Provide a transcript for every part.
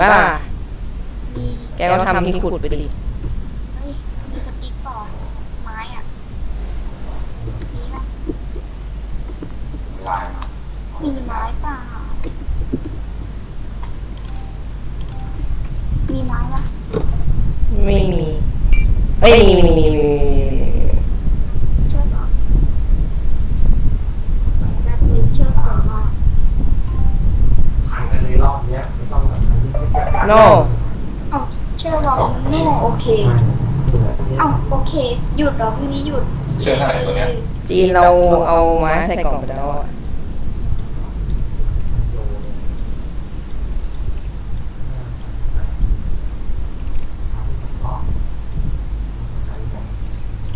ปะล่ะ มีแกก็ทำที่ขุดไปดิ เฮ้ยมีสติ๊กต่อไม้อะมีนะลายมามีไม้เปล่ามีไม้ปะไม่มี เอ้ยมีมีมีมีช่ ที่ไม่แก้โนเอ้าเชือกบอกโน่โอเคเอ้าโอเค หยุดเหรอพรุ่งนี้หยุดเชื่อเท่าไหร่ตัวเนี้ย จีนเราเอาไม้ใส่กล่องไปแล้วอะ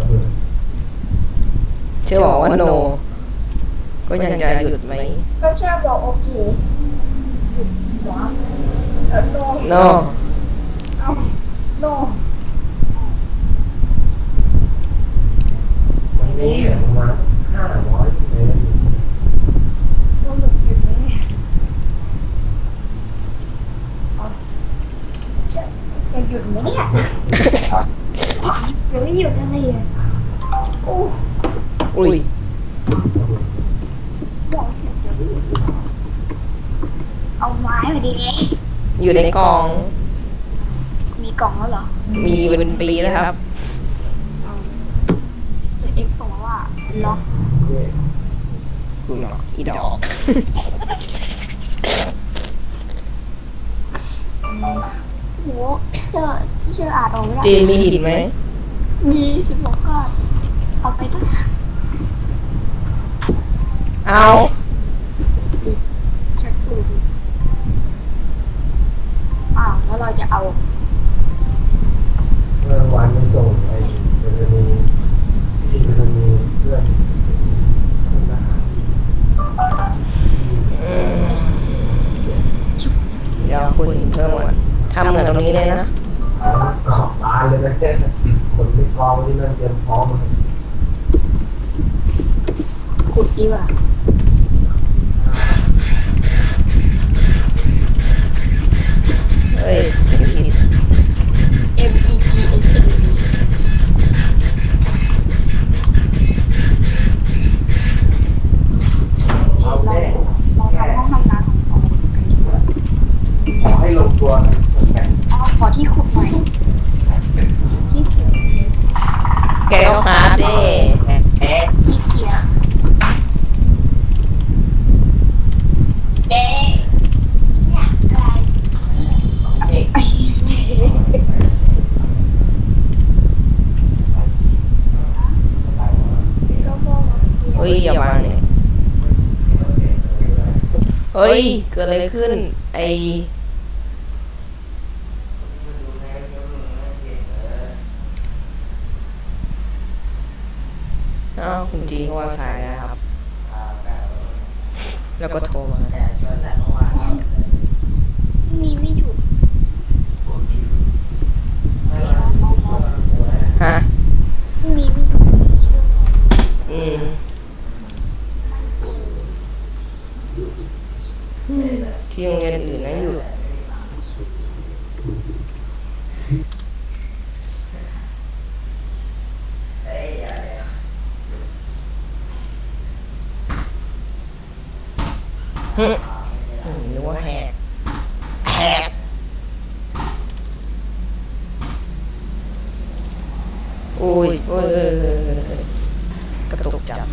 ระเบิดเชื่อบอกว่าโน ก็ยังจะหยุดไหม ก็เชือกบอกโอเคหยุดเหรอ เออโนโนเอ้าโนมันมีเสียงประมาณห้าร้อยเมตรสรุปหยุดไหมเนี่ยเอาเชือกจะหยุดไหมเนี่ยยังไม่หยุดอะไรอะโอ้อุ้ยบอกหยุดเดี๋ยวไม่หยุดเอาไม้มาดีไงอยู่ในกล่องมีกล่องแล้วเหรอมีเป็นปีแล้วครับเดี๋ยวเอ็กส่งมาว่าล็อกเนี่ยคุณหรอกอีดอก โหเชื่อเชื่ออ่านออกไม่ได้จีนมีหินไหมมีสิบบอกก็เอาไปตั้งเอา อ้าวแล้วเราจะเอาเมื่อวันมันส่งไอ้มันจะมีที่มันจะมีเพื่อนเพื่อนทหารเดี๋ยวคุณเพิ่มก่อนทำเหมือนตรงนี้เลยนะขอบตายเลยนะแค่คนไม่กองที่นั่นเตรียมพร้อมมาขุดดีกว่า เอ้ยผิด M E G X M D เอา เรา แน่ เราทำห้องทำงานของเรากันดีกว่า ขอให้ลงตัวนะแข่ง อ๋อขอที่ขุดหน่อยที่ขุด แกก็คราฟดิ ที่เกียร์เด้เนี่ยอะไรก็บอกว่า เฮ้ยอย่าวางเนี่ย เฮ้ย เกิดอะไรขึ้น ไออ้าวคุณจีนเขาวางสายนะครับ แล้วก็โทรมา มีไม่หยุด ฮะ มีไม่หยุดเชื่อไหม อืมที่โรงเรียนอื่นนะอยู่ ฮึอืมนึกว่าแหก แหก อุ้ยโอ้ยเออเออเออเออกระตุกจับ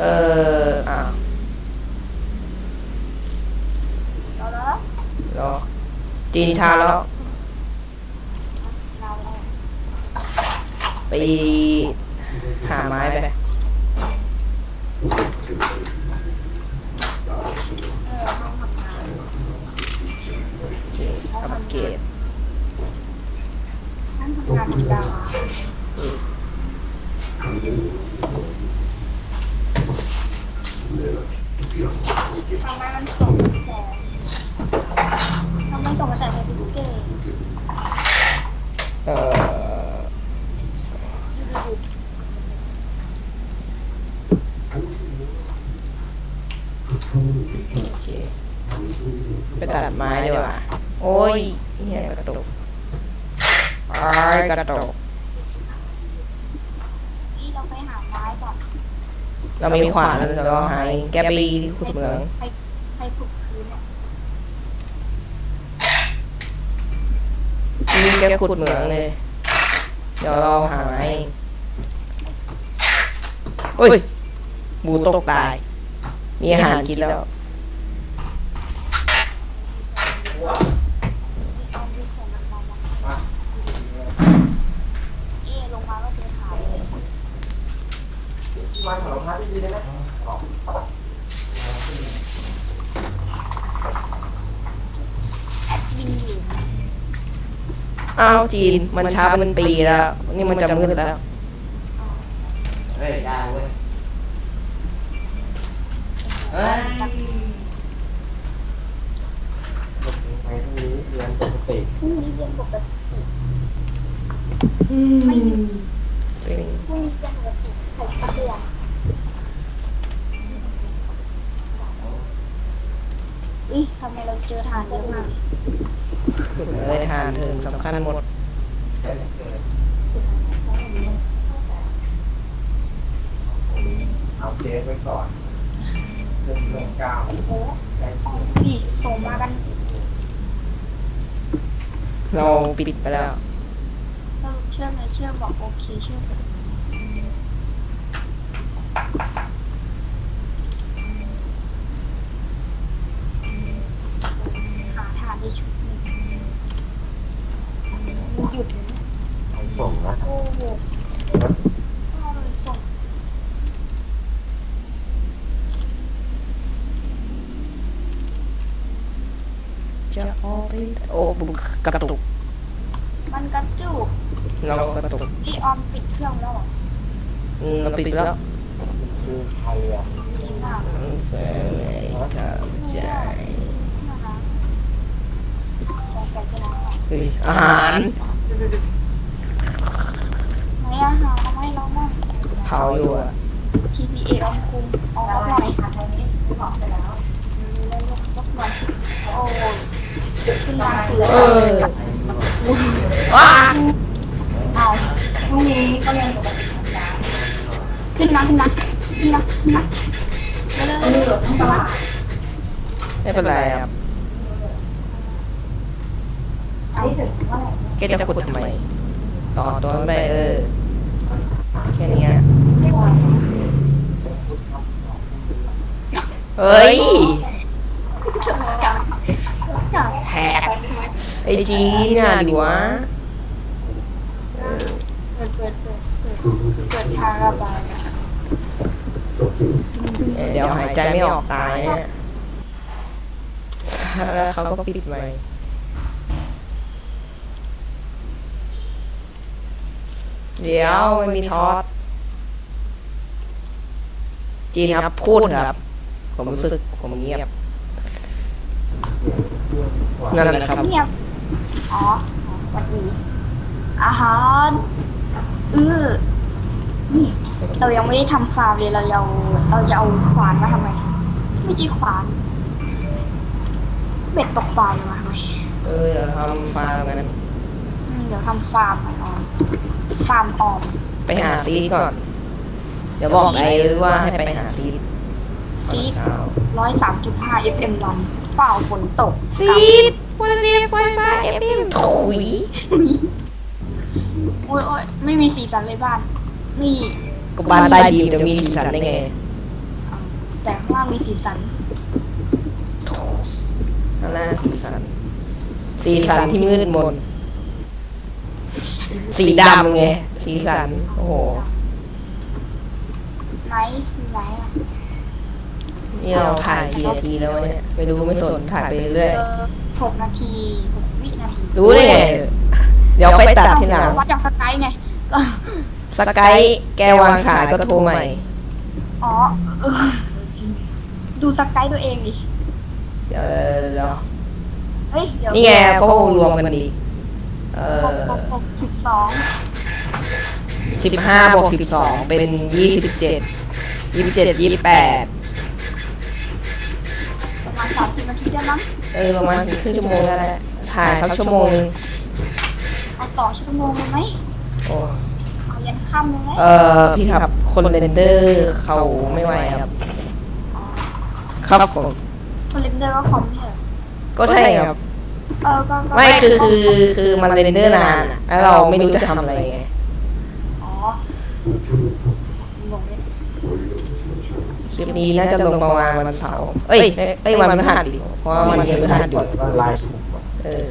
เอออะเราล้วรอจีนชาแล้วเราแล้วไปหาไม้ไป เออห้องทำงาน อัปเกรด ห้องทำงานธรรมดาทำไมมันส่งแต่ ไปตัดไม้ดีกว่าโอ้ยเฮียกระตุกอ้ายกระตุกนี่เราไปหาไม้ก่อนเรามีขวานแล้วเราหายแกไปขุดเหมืองไปไปขุดพื้นเนี่ยนี่แกขุดเหมืองเลย เดี๋ยวเราหาไม้เฮ้ยหมูตกตาย มีอาหารกินแล้ว เอาดูของมันมามาเอะลงมาว่าเจอถ่ายเลยมาของพัดดีเลยนะแอดมินอยู่อ้าวจีนมันช้าเป็นปีแล้วนี่มันจะมืดแล้วเฮ้ยได้เว้ยเฮ้ย ไปพ รียนปกติพรุ่งนี้เรียนปกติสิ่งพรุ่งนี้เรียนปกติใส่ตะเกียงอุ้ยทำไมเราเจอทานเยอะมากเลยทานถิงสำคัญหมดเอาเค้กไว้ก่อนเรื่องเรื่องก้าวโอ้อ๋อดิส่งมากัน เราปิดไปแล้วเราเชื่อไหมเชื่อบอกโอเคเชื่อปหาทานได้ชุดหนึ่งหยุดเลยนะ ส่งนะ โอ้โหเอาเลยส่ง จะออกไปโอ้บุ กกระตุกมันกระจุกเรากระตุกพี่ออมปิดเครื่องแล้วเหรออืมเราปิดแล้วคือใครอะจริงอะอืมไม่เข้าใจนะคะสงสัยจะนะเฮ้ยอาหารไหนอาหารมาให้เราบ้างเผาอยู่อะ TPA ออมคุม เออว้าเอาพรุ่งนี้ก็เรียนปกติขึ้นมาขึ้นมาขึ้นมาขึ้นมาเร็วๆเร็วๆต้องตลาดไม่เป็นไรครับแกจะขุดทำไม ต่อตัวนั้นไปเออ แค่นี้เฮ้ย จับจับ แหก ไอจีน่ะดิวะเปิดเปิดเปิดเปิดเปิดทางระบายเดี๋ยวหายใจไม่ออกตายเนี่ยแล้วเขาก็ปิดไมค์เดี๋ยวไม่มีทอดจีนครับพูดครับ ผมรู้สึกผมเงียบ นั่นแหละครับ อ๋อสวัสดีอาหารเออนี่เรายังไม่ได้ทำฟาร์มเลยเราเราเราจะเอาขวานมาทำไม ไม่ใช่ขวาน เบ็ดตกปลาเลยมาทำไมเออเดี๋ยวทำฟาร์มกันอืมเดี๋ยวทำฟาร์มมันออมฟาร์มออม ไปหาซีดก่อน เดี๋ยวบอกไอ้ว่าให้ไปหาซีดตอนซีดเช้าร้อยสามจุดห้า FM รันเปล่าฝนตกซีด วันเรียนไฟฟ้าเอฟเอ็มถุยโอ้ยโอ้ยไม่มีสีสันเลยบ้าน นี่ก็บ้านใต้ดินจะมีสีสันได้ไงอ่าแต่ข้างล่างมีสีสัน ข้างหน้าสีสัน สีสันที่มืดมน สีดำไง สีสัน โอ้โห ไหนสีไหนอะนี่เราถ่ายกี่นาทีแล้วเนี่ย ไม่รู้ไม่สนถ่ายไปเรื่อยเออ หกนาทีหกวินาทีรู้ได้ไงเดี๋ยวไปตัดทีหลังวัดจากสกายไงก็สกายแกวางสายก็โทรใหม่ อ๋อเออดูสกายตัวเองดิเดี๋ยวเดี๋ยวเฮ้ยเดี๋ยวนี่ไงก็รวมกันดีเอหกอหกหกสิบสองสิบห้าบวกสิบสองเป็นยี่สิบเจ็ดยี่สิบเจ็ดยี่สิบแปดประมาณสามสิบนาทีทีเดียวมั้ง เออประมาณครึ่งชั่วโมงได้แหละถ่ายสักชั่วโมงนึงเอาสองชั่วโมงเลยไหมโอ้เอายันค่ำเลยไหมเออพี่ครับ คนเรนเดอร์เขาไม่ไหวครับ ครับผมคนเล่นเดอร์ก็คอมเนี่ยเหรอก็ใช่ครับ เออก็ก็ไม่คือคือคือมันเรนเดอร์นานอะแล้วเราไม่รู้จะทำอะไรไง อ๋อ งงเลย คลิปนี้น่าจะลงประมาณวันเสาร์เอ้ยไม่เอ้ยวันพฤหัสดิเพราะว่ามันยังพฤหัสอยู่ก็ไลน์ถูกกว่าเออ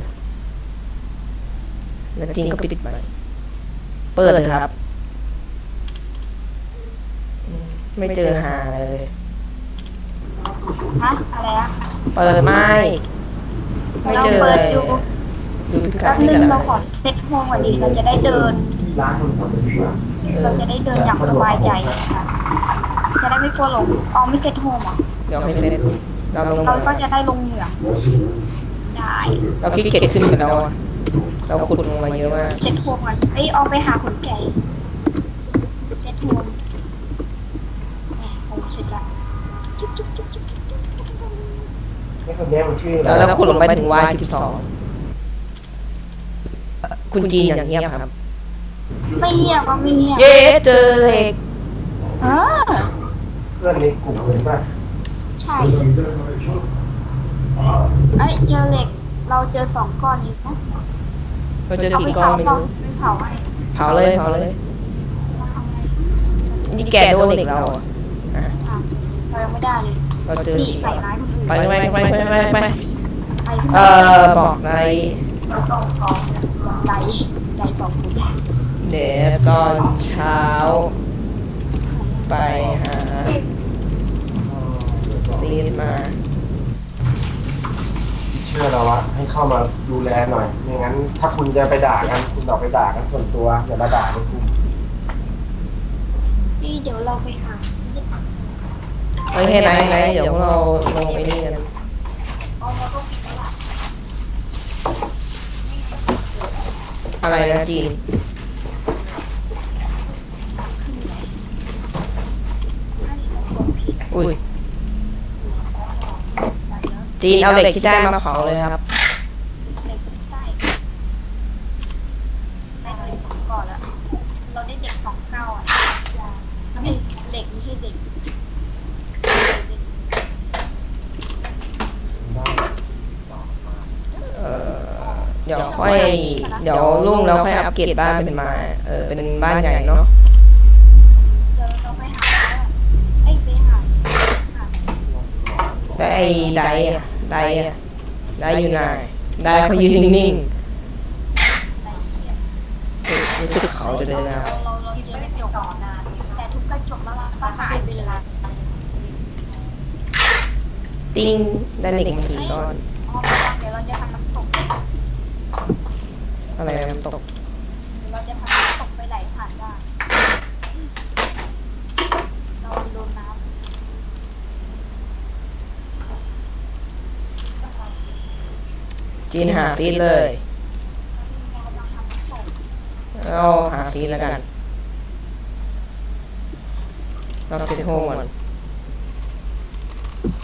แล้วจริงก็ปิดไปเปิดเลยครับอืมไม่เจอหาเลยฮะอะไรอะเปิดไม่ไม่เจอเราเลเปิดยดูดูพิกัแป๊ดบนี่นึกังนเรานะขอเซ็ตโฮมก่อนดีเราจะได้เดินที่ร้านมันหมดเลยว่าเราจะได้เดินอย่างสบายใจค่ะ จะได้ไม่กลัวหลงอ๋อไม่เซ็ตโฮมเหรอเดี๋ยวให้เซ็ตเราลงเราก็จะได้ลงเหนืองได้เราคิดเก็ตขึ้นไปแล้วอะเราขุดลงมาเยอะมากเซ็ตโฮมก่อนเอ้ยเอาไปหาขนไก่เซ็ตโฮมแหมโฮมเสร็จละจุ๊บจุ๊บจุ๊บจุ๊บจุ๊บจุ๊บจุ๊บนี่คนนี้มันชื่อแล้วเราขุดลงไปถึง Y สิบสองคุณจีนอย่างเงียบครับไม่เงียบก็ไม่เงียบเย้เจอเหล็กเออ เพื่อนในกลุ่มเลยป่ะใช่เอ้ยเจอเหล็ก เราเจอสองก้อนอีกนะเราเจอเอากี่ไปก้อนเผาไม่เปล่ารู้ไม่เผาให้เผาเลยเผาเลยเราทำไงนี่แกโดนเหล็กเราอะอะอะเรายังไม่ได้เลยเราเจอนี่ใส่ร้ายคนอื่นไปไปไปไปไปไปไปเออบอกในเราต้องกองใจใจบอกคุณเดี๋ยวตอนเช้า ไปหา ซีนมา เชื่อเราวะให้เข้ามาดูแลหน่อยไม่งั้น ถ้าคุณจะไปด่ากันคุณออกไปด่ากันส่วนตัวอย่ามาด่าในกลุ่มนี่เดี๋ยวเราไปหาซื้อเฮ้ยให้ไหนไหนเดี๋ยวเราลงไปนี่กันเอาเราก็ปิดแล้วล่ะอะไรนะจีนอุ้ย จีนเอาเหล็กที่ได้มาเผาเลยครับเหล็กได้ได้เหล็กสองก่อนแล้วเราได้เด็กสองเก้าอะไม่เหล็กไม่ใช่เด็กเออเดี๋ยวค่อยเดี๋ยวรุ่งแล้วค่อยอัปเกรดบ้านเป็นไม้เออเป็นบ้านใหญ่เนาะเดี๋ยวเราไปหาไอ้ยไปหาหาแต่ไอ้ไดอะ ไดอะไดอยู่ไหนไดเขายืนนิ่งไอ้เหี้ยๆเออรู้สึกเขาจะเดินแล้วเราเราเราเจอกระจกนานแต่ทุกกระจกแล้วก็หายไปเลยติ้งได้เหล็กมาสี่ก้อนอ๋อเดี๋ยวเราจะทำน้ำตกอะไรนะมันตก เดี๋ยวเราจะทำน้ำตกไปไหลผ่านได้เราโดนน้ำ จีนหาซีดเลยเรากำลังทำน้ำตกเราหาซีดแล้วกัน เราเซตโฮมก่อน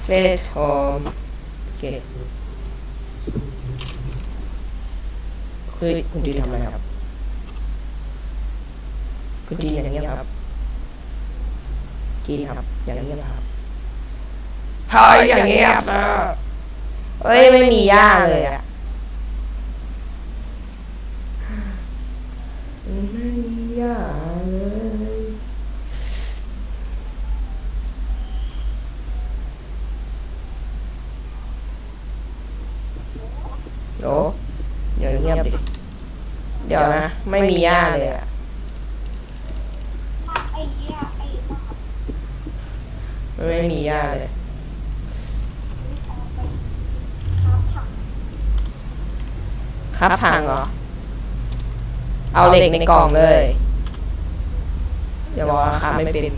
เซตโฮมโอเคคือคุณจีนทำอะไรครับ คุณจีนอย่างเงี้ยบครับจีนครับ อย่างเงี้ยบครับพายอย่างเงี้ยบนะเอ้ย ไม่มีย่าเลยอะ ไม่มีย่าเลยโหเดี๋ยวเงียบดิ เดี๋ยวนะ ไม่มีย่าเลยอะไม่มีย่าเลยครับทางเหรอ เอาเหล็กในกล่องเลยอย่าบอกว่าครับไม่เป็น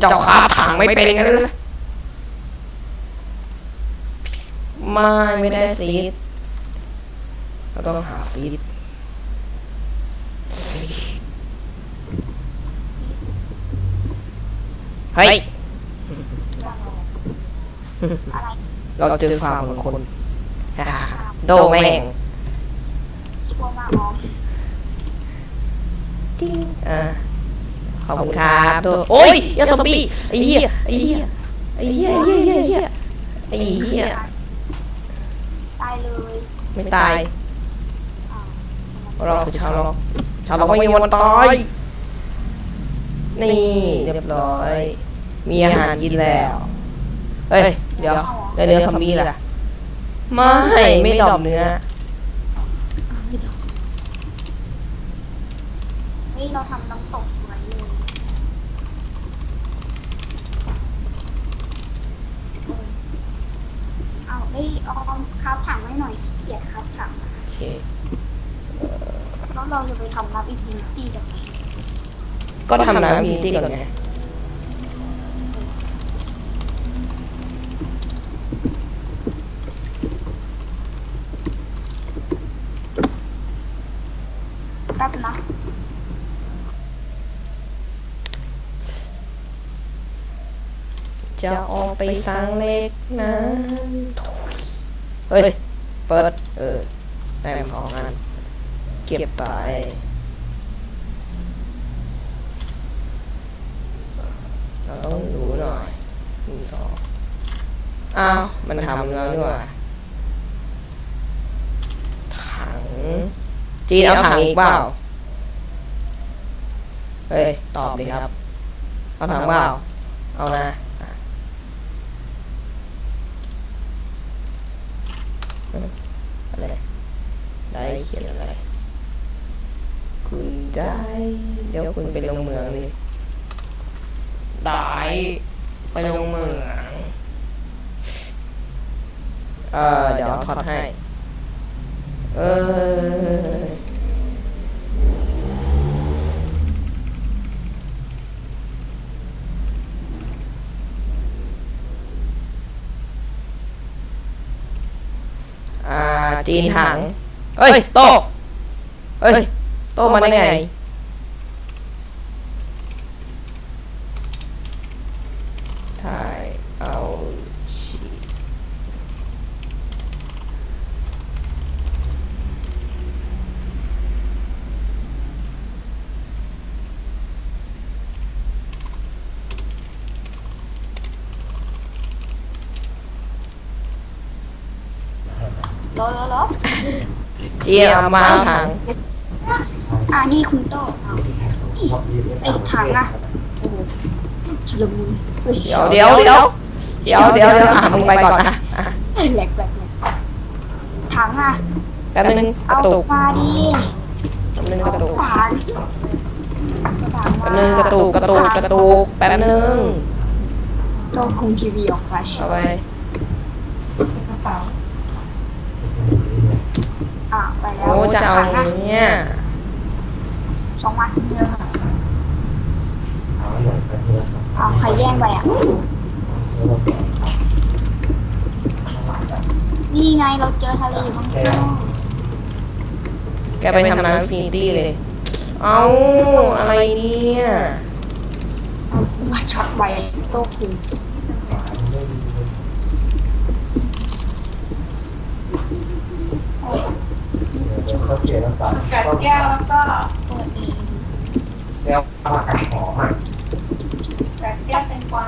เจ้าครับถังไม่เป็นกันเลยไม่ไม่ได้ซีดเราต้องหาซีดซีดเฮ้ยอะไรเราเจอฟาร์มของคนฮ่าโดแม่ง ชั่วมากอ๋อติ้งอ่าขอบคุณครับโดโอ้ยยาซอมบี้ไอ้เหี้ยไอ้เหี้ยไอ้เหี้ยไอ้เหี้ยไอ้เหี้ยไอ้เหี้ยตายเลยไม่ตายอ้าวเราคือชาวล็อกชาวล็อกไม่มีวันตายนี่เรียบร้อย มีอาหารกินแล้วเฮ้ยเดี๋ยวแล้วเนื้อซอมบี้ล่ะไม่ไม่ดอกเนื้อ เฮ้ยเราทำน้ำตกสวยเลยเอาเอ้ยออมครับถังไว้หน่อยขี้เกียจครับถังโอเคแล้วเราจะไปทำน้ำอินฟินิตี้กันไหมก็ทำน้ำพีตี้ก่อนไงแป๊บนะ จะออกไปสร้างเล็กนะเฮ้ย เปิด เออแต้มสองอัน เก็บไป เราต้องดูหน่อยหนึ่งสองอ้าว มันทำแล้วนี่หว่า ถัง จีนเอาถังอีกเปล่า เฮ้ย ตอบดิครับ เอาถังเปล่า เอานะ อะไรได้เขียนอะไร คุณได้ เดี๋ยวคุณไปลงเมืองนี่ได้ไปลงเมือง เออเดี๋ยวถอดให้ เออา จีนถัง เอ้ย โตะเอ้ย โตะมาได้ไง ถ่าย เอาชี รอรอรอ จีน เอามาเอาถังอ่านี่คุณโต้เอาไอ้ถังอะโอ้โหชุลมุนเฮ้ยเดี๋ยวเดี๋ยวเดี๋ยวเดี๋ยวเดี๋ยวเดี๋ยวอะมึงไปก่อนนะอะแหลกแบบนี้ถังอะแป๊บนึงกเอาระตุกมาดิแป๊บนึงกระตุกถังแป๊บนึงกระตุกกระตุกกระตุกแป๊บนึงโต้คุมทีวีออกไปเอาไป อ่าไปแล้วโอ้จะเอาถังอะเนี่ยสองวันเดียวเอาหน่อยไปเถอะเอาใครแย่งไปอะ นี่ไงเราเจอทะเลอยู่ข้างนอกแกไปทำน้ำอินฟินิตี้เลย เอาอะไรเนี่ย เอามาช็อตไว้โต้คุมโอ้ย เดี๋ยวเขาเปลี่ยนน้ำตาลกัดแก้วแล้วก็เปิดเองแก้วปลากัดหอมอะกัดแก้วแตงกวา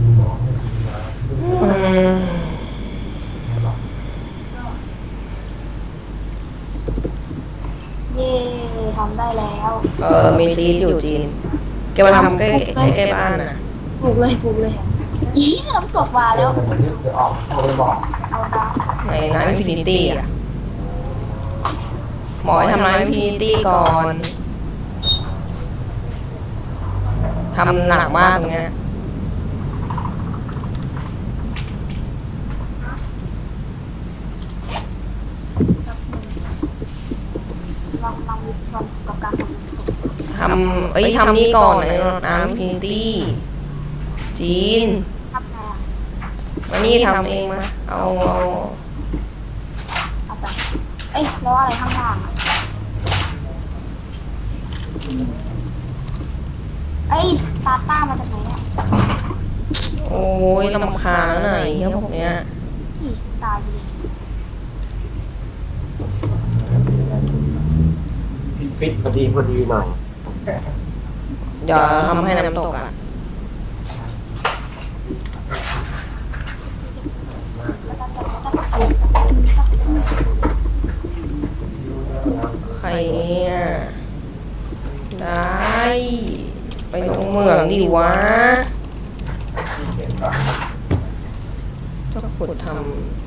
มีหมอให้กินมาอืมเย่ทำได้แล้วเออมีซีดอยู่จีน แกมาทำใกล้ใกล้ใกล้บ้านน่ะปลูกเลยปลูกเลยอีน้ำตกมาแล้แล้ววมันนึกจะออกโทรไปบอก เอาดาวในน้ำอินฟินิตี้อะหมอให้ทำน้ำอินฟินิตี้ก่อนทำหนักมากตรงเนี้ยลองลองลองกับการทำน้ำตกทำเอ้ยทำนี่ก่อนในน้ำอินฟินิตี้ จีนทำไงอะมานี่ทำเองมา เอาเอาเอาไปเอ้ยแล้วอะไรข้างล่างอะเอ้ยตาต้ามาจากไหนเนี่ยยลำคาญแล้วไหนเฮียพวกเนี้ยนี่ตายเลยฟิตพอดีพอดีหน่อย เดี๋ยวทำให้น้ำตกอะ ใคร เนี่ย ได้ ไปลงเมืองดิวะจะขุดทำ